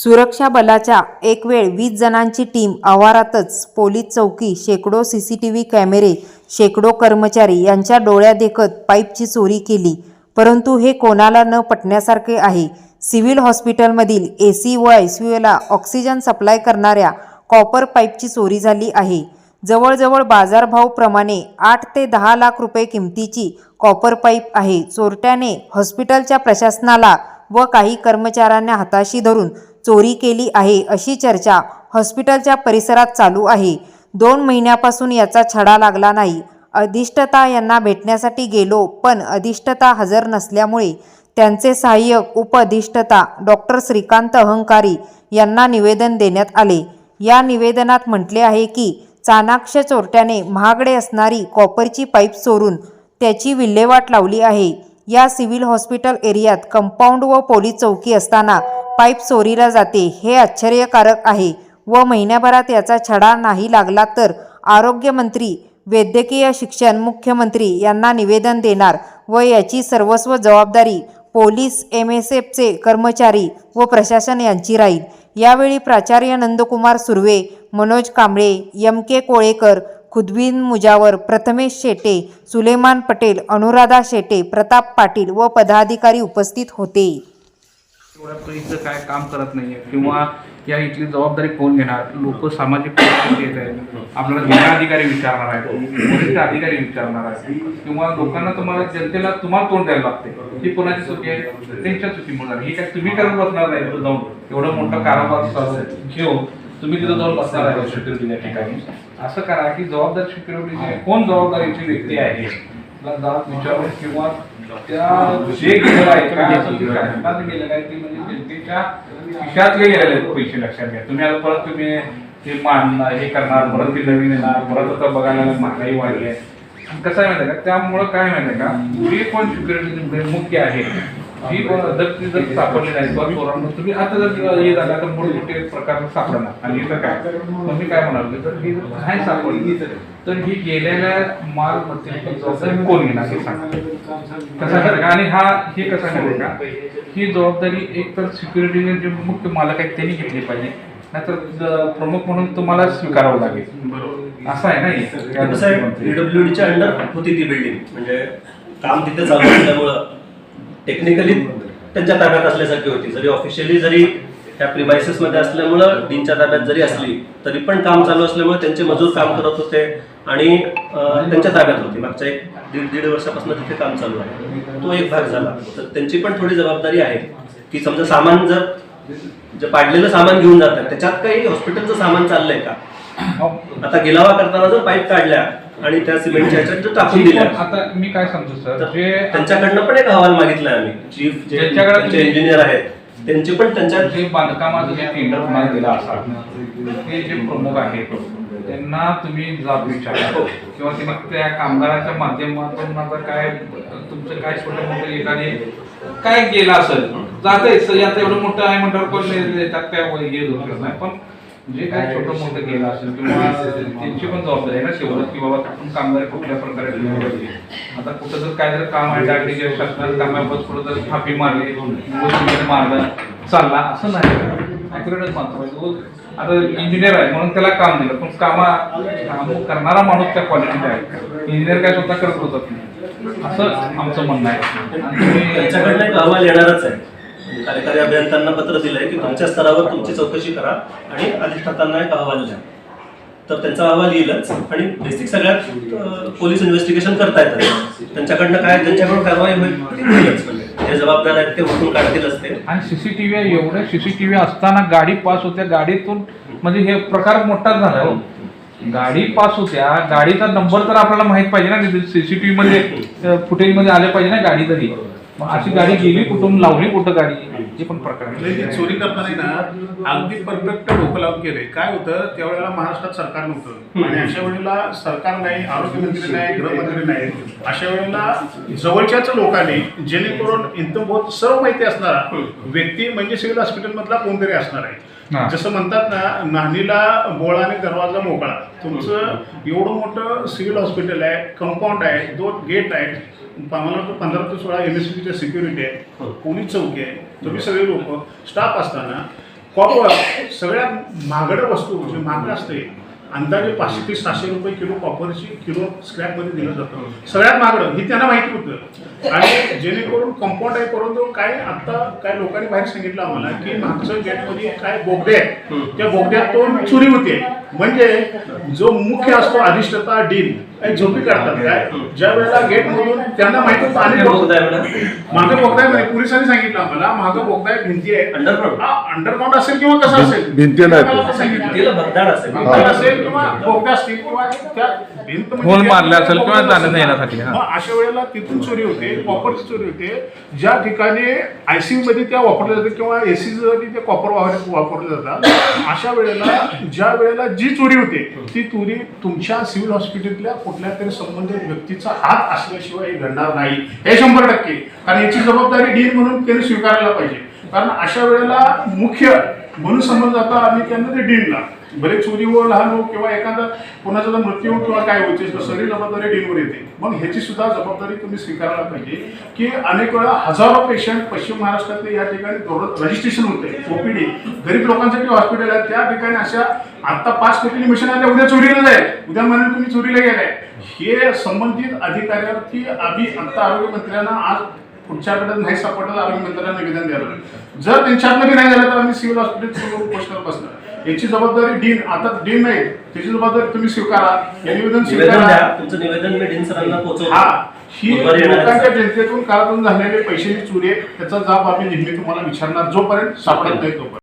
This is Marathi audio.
सुरक्षा बलाच्या एक वेळ वीस जणांची टीम आवारातच पोलीस चौकी शेकडो सी सी टी व्ही कॅमेरे शेकडो कर्मचारी यांच्या डोळ्या देखत पाईपची चोरी केली. परंतु हे कोणाला न पटण्यासारखे आहे. सिव्हिल हॉस्पिटलमधील ए सी व आय सी यूला ऑक्सिजन सप्लाय करणाऱ्या कॉपर पाईपची चोरी झाली आहे. जवळजवळ बाजारभावप्रमाणे आठ ते दहा लाख रुपये किमतीची कॉपर पाईप आहे. चोरट्याने हॉस्पिटलच्या प्रशासनाला व काही कर्मचाऱ्यांना हाताशी धरून चोरी केली आहे अशी चर्चा हॉस्पिटलच्या परिसरात चालू आहे. दोन महिन्यापासून याचा छडा लागला नाही. अधिष्ठता यांना भेटण्यासाठी गेलो पण अधिष्ठता हजर नसल्यामुळे त्यांचे सहाय्यक उपअधिष्ठता डॉक्टर श्रीकांत अहंकारी यांना निवेदन देण्यात आले. या निवेदनात म्हटले आहे की चाणाक्ष चोरट्याने महागडे असणारी कॉपरची पाईप चोरून त्याची विल्हेवाट लावली आहे. या सिव्हिल हॉस्पिटल एरियात कंपाऊंड व पोलीस चौकी असताना पाईप चोरीला जाते हे आश्चर्यकारक आहे व महिन्याभरात याचा छडा नाही लागला तर आरोग्यमंत्री वैद्यकीय शिक्षण मुख्यमंत्री यांना निवेदन देणार व याची सर्वस्व जबाबदारी पोलीस एम एस एफचे कर्मचारी व प्रशासन यांची राहील. यावेळी प्राचार्य नंदकुमार सुर्वे मनोज कांबळे यम के कोळेकर खुदबीन मुजावर प्रथमेश शेटे सुलेमान पटेल अनुराधा शेटे प्रताप पाटील व पदाधिकारी उपस्थित होते. एवढ्या काय काम करत नाहीये किंवा या इथली जबाबदारी कोण घेणार? लोक सामाजिक परिस्थिती येत आहेत. आपल्याला जिल्हा अधिकारी विचारणार आहेत वरिष्ठ अधिकारी विचारणार आहेत. किंवा लोकांना तुम्हाला जनतेला तुम्हाला तोंड द्यायला लागते ही कोणाची चुकी आहे त्यांच्या चुकीमुळे. ही काय तुम्ही करत बसणार नाही तिथं जाऊन. एवढं मोठं कारभार घेऊन तुम्ही तिथं जाऊन बसणार आहे. सिक्युरिटी या ठिकाणी असं करा की जबाबदार सिक्युरिटी कोण जबाबदारीची व्यक्ती आहे? विचारून किंवा त्या जे गेलेलं आहे काय असेल ते गेलेलं आहे ते म्हणजे जनतेच्या खिशातले गेलेले आहेत पैसे लक्षात घ्या. तुम्ही आता परत तुम्ही ते मांडणार हे करणार परत ते नवीन येणार परत आता बघायला महागाई वाढली आहे. कसं आहे माहिती आहे का? त्यामुळं काय माहिती आहे का? जे कोण सिक्युरिटी मुख्य आहे? जी कोण अध्यक्ष जर सापडले नाही किंवा चोरांना तुम्ही आता जर हे झालं तर मोठे मोठे प्रकार सापडणार आणि इथं काय? मग मी काय म्हणालो तर ही जर नाही सापडली तर ही गेलेल्या माल मध्ये जबाबदारी कोण घेणार हे सांगा. कसं का? आणि हा हे कसं का? ही जबाबदारी एक तर सिक्युरिटीने जे मुख्य मालक आहेत त्यांनी घेतली पाहिजे नाहीतर ज- प्रमुख म्हणून तुम्हाला स्वीकारावं लागेल. असं आहे ना हे. कसं आहे? पीडब्ल्यूडीच्या अंडर होती ती बिल्डिंग म्हणजे काम तिथे चालू असल्यामुळं. टेक्निकली त्यांच्या ताब्यात असल्यासारखी होती. जरी ऑफिशियली जरी त्या प्रिमायसेस मध्ये असल्यामुळं डीनच्या ताब्यात जरी असली तरी पण काम चालू असल्यामुळे त्यांचे मजूर काम करत होते आणि त्यांच्या ताब्यात होती. मागच्या एक दीड दीड वर्षापासून तिथे काम चालू आहे. तो एक भाग झाला. तर त्यांची पण थोडी जबाबदारी आहे की समजा सामान जर जे पाडलेलं सामान घेऊन जातात त्याच्यात काही हॉस्पिटलचं सामान चाललंय का? आता गिलावा करताना जर पाईप काढल्या आणि त्या सिमेंटच्या ह्याच्यात जर टाकून दिल्या. आता मी काय सांगतो सर? जे त्यांच्याकडनं पण एक अहवाल मागितलाय आम्ही. चीफ जे ज्यांच्याकडे त्यांचे तुम्ही- इंजिनियर आहेत त्यांचे पण त्यांच्या जे बांधकामाचं जे टेंडर तुम्हाला दिलं असाल ते जे प्रमुख आहेत त्यांना तुम्ही जाब विचारा. किंवा त्यांनी त्या कामगाराच्या माध्यमातून आता काय तुमचं काय छोटं मोठं एखादे काय गेलं असेल? जाते आता एवढं मोठं आहे म्हटल्यावर कोण नाही देतात काय वय हे नाही पण जे काय छोटं मोठं गेलं असेल किंवा त्यांची पण जबाबदारी आहे ना शेवट की बाबा आपण कामगार कुठल्या प्रकारे ठेवले पाहिजे. आता कुठं जर काय जर काम आहे डागडी जे शासनाचं काम आहे बस कुठं जर थापी मारली गोष्टी मारलं चालला असं नाही. ऍक्युरेटच मानतो पाहिजे उगाच आता इंजिनियर आहे म्हणून त्याला काम दिलं. पण कामा काम करणारा माणूस त्या क्वालिटीचा आहे. इंजिनियर काय स्वतः करत होतात. नाही असं आमचं म्हणणं आहे. आणि त्यांच्याकडनं अहवाल येणारच आहे. म्हणजे कार्यकारी अभियंत्यांना पत्र दिलंय की तुमच्या स्तरावर तुमची चौकशी करा आणि अधिष्ठातांना एक अहवाल द्या तर त्यांचा अहवाल येईलच आणि बेसिक सगळ्यात पोलीस इन्व्हेस्टिगेशन करता येतात त्यांच्याकडनं काय त्यांच्याकडून कारवाई होईल जे जबाबदार आहेत ते उठून काढतीलच ते आणि सीसीटीव्ही एवढे सीसीटीव्ही असताना गाडी पास होत्या गाडीतून म्हणजे हे प्रकार मोठा झाला हो. गाडी पास होत्या गाडीचा नंबर तर आपल्याला माहीत पाहिजे ना सीसीटीव्ही मध्ये फुटेजमध्ये आले पाहिजे ना गाडी तरी. मग अशी गाडी गेली कुठून लावली कुठं गाडी? हे पण प्रकार आहे. म्हणजे ते चोरी करताना ना अगदी परफेक्ट डोकं लावून केले काय होतं त्यावेळेला महाराष्ट्रात सरकार नव्हतं. आणि अशा वेळेला सरकार नाही आरोग्यमंत्री नाही गृहमंत्री नाही. अशा वेळेला जवळच्याच लोकांनी जेणेकरून इंतबोध सर्व माहिती असणारा व्यक्ती म्हणजे सिव्हिल हॉस्पिटल मधला कोणतरी असणार. आहे. जसं म्हणतात ना नाणीला बोळा आणि दरवाजा मोकळा. तुमचं एवढं मोठं सिव्हिल हॉस्पिटल आहे कंपाऊंड आहे दोन गेट आहेत. मला पंधरा ते सोळा एम एस सीच्या सिक्युरिटी आहे. पोलीस चौकी आहे. तुम्ही सगळे लोक स्टाफ असताना कॉपर सगळ्यात महागडं वस्तू जे महाग असते अंदाजे पाचशे ते सहाशे रुपये किलो कॉपरची किलो स्क्रॅपमध्ये दिलं जातं. सगळ्यात महागडं हे त्यांना माहिती होतं. आणि जेणेकरून कंपाऊंड आहे परंतु काय आता काय लोकांनी बाहेर सांगितलं आम्हाला की मागचं गेटमध्ये काय बोगदे आहेत. त्या बोगद्यातून चोरी होते. म्हणजे जो मुख्य असतो अधिष्ठाता डीन काही झोपी काढतात काय ज्या वेळेला गेट मधून त्यांना माहिती होतं आणि मागं बोगदा आहे म्हणे. पोलिसांनी सांगितलं आम्हाला मागं बोगदा आहे भिंती आहे अंडरग्राऊंड हा अंडरग्राऊंड असेल किंवा कसं असेल भिंती नाही. मला असं सांगितलं. तिला भगदाड असेल किंवा बोगदा असतील किंवा त्या भिंत म्हणजे होल त्या- मारले असेल किंवा असेल. येण्यासाठी, हा. मग अशा वेळेला तिथून चोरी होते कॉपरची चोरी होते ज्या ठिकाणी आयसीयू मध्ये त्या वापरल्या जातात किंवा एसी साठी ते कॉपर वापरले जातात अशा वेळेला ज्या वेळेला जी चोरी होते ती चोरी तुमच्या सिव्हिल हॉस्पिटलच्या कुठल्या तरी संबंधित व्यक्तीचा हात असल्याशिवाय हे घडणार नाही. हे शंभर टक्के. कारण याची जबाबदारी डीन म्हणून त्याने स्वीकारायला पाहिजे. कारण अशा वेळेला मुख्य म्हणून समज आता आम्ही त्यांना ते डीनला. भले चोरी व लहान लोक किंवा एखादा कोणाचा मृत्यू किंवा काय होते सगळी जबाबदारी डीनवर येते. मग ह्याची सुद्धा जबाबदारी तुम्ही स्वीकारायला पाहिजे की अनेक वेळा हजारो पेशंट पश्चिम महाराष्ट्रातले या ठिकाणी रजिस्ट्रेशन होते ओपीडी गरीब लोकांसाठी हॉस्पिटल आहे त्या ठिकाणी अशा आता पाच कोटी मिशन आल्या उद्या चोरीला जाईल उद्या म्हणे तुम्ही चोरीला गेलाय. हे संबंधित अधिकाऱ्यांची आम्ही आता आरोग्य मंत्र्यांना आज पुढच्या आठवड्यात नाही सापडलं आरोग्य मंत्र्यांना निवेदन द्यायला जर त्यांच्यातलं बी नाही झालं तर आम्ही सिव्हिल हॉस्पिटल समोर बसणार. याची जबाबदारी डीन आता डीन नाही त्याची जबाबदारी तुम्ही स्वीकारा हे निवेदन निवेदन स्वीकारा. तुमचं निवेदन मी डीन सरांना पोहोचवतो हा ही आहे, लोकांच्या. जनतेतून काळातून झालेले पैशाची चोरी आहे त्याचा जाब आम्ही नेहमी तुम्हाला विचारणार जोपर्यंत सापडत नाही तोपर्यंत.